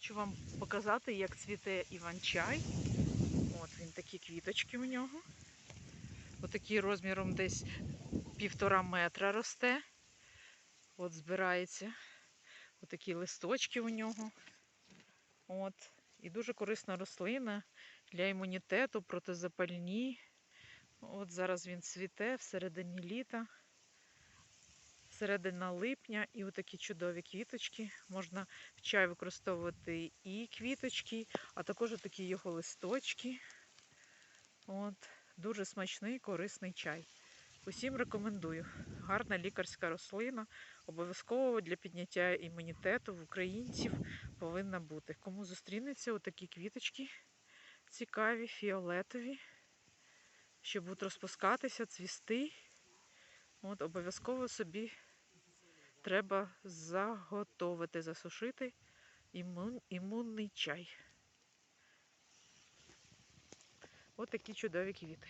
Хочу вам показати, як цвіте іван-чай. От він такі квіточки у нього. Отакий розміром десь півтора метра росте. От збирається. Отакі листочки у нього. От. І дуже корисна рослина для імунітету, протизапальні. От зараз він цвіте всередині літа, середина липня, і отакі чудові квіточки. Можна в чай використовувати і квіточки, а також такі його листочки. От. Дуже смачний, корисний чай. Усім рекомендую. Гарна лікарська рослина. Обов'язково для підняття імунітету в українців повинна бути. Кому зустрінеться отакі квіточки цікаві, фіолетові, що будуть розпускатися, цвісти. От обов'язково собі треба заготовити, засушити імун, імунний чай. От такі чудові квіти.